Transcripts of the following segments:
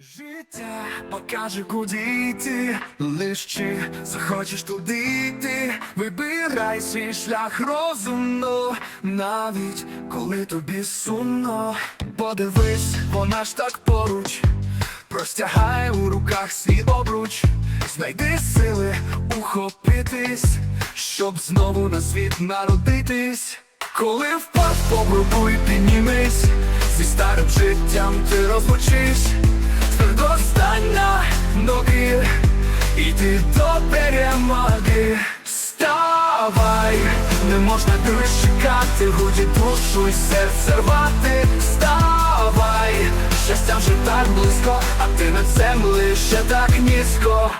Життя покаже, куди йти, лиш чи захочеш туди йти, вибирай свій шлях розумно, навіть коли тобі сумно, подивись, вона ж так поруч, простягай у руках свій обруч, знайди сили ухопитись, щоб знову на світ народитись. Коли впав, попробуй піднімись, зі старим життям ти розлучись. На ноги, іди до перемоги. Вставай, не можна більше чекати, груді душу і серце рвати. Вставай, щастя вже так близько, а ти над землею ще так низько.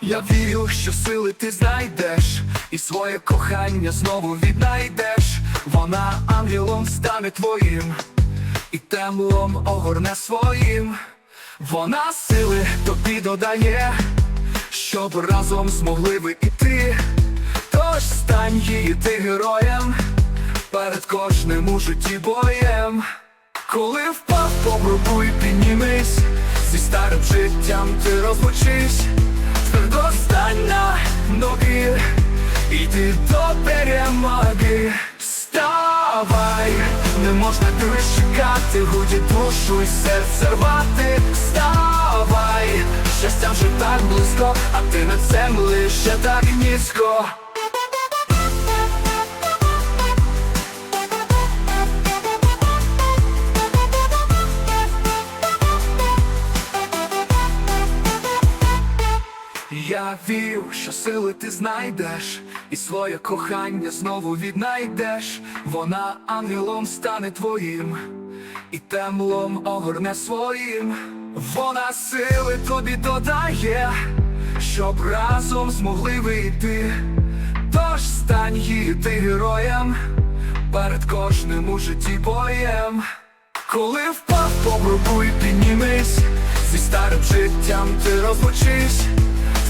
Я вірю, що сили ти знайдеш, і своє кохання знову віднайдеш. Вона ангелом стане твоїм, і темлом огорне своїм. Вона сили тобі додає, щоб разом змогли ви іти. Тож стань її ти героєм перед кожним у житті боєм. Коли впав, попробуй піднімись, зі старим життям ти розлучись, твердо стань на ноги, іди до перемоги. Вставай, не можна чекати, груді душу і серце рвати. Вставай, щастя вже так близько, а ти над землею ще так низько. Я вірю, що сили ти знайдеш, і своє кохання знову віднайдеш. Вона ангелом стане твоїм, і темлом огорне своїм. Вона сили тобі додає, щоб разом змогли вийти. Тож стань її ти героєм перед кожним у житті боєм. Коли впав, попробуй піднімись, зі старим життям ти розлучись.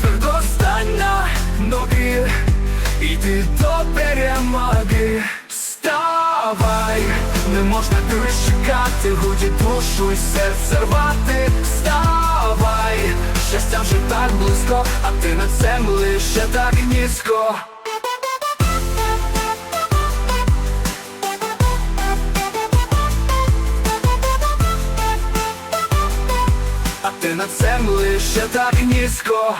Твердо стань на ноги, іди до перемоги. Вставай, не можна більше чекати, груді душу і серце рвати. Вставай, щастя вже так близько, а ти над землею ще так низько. А ти над землею ще так низько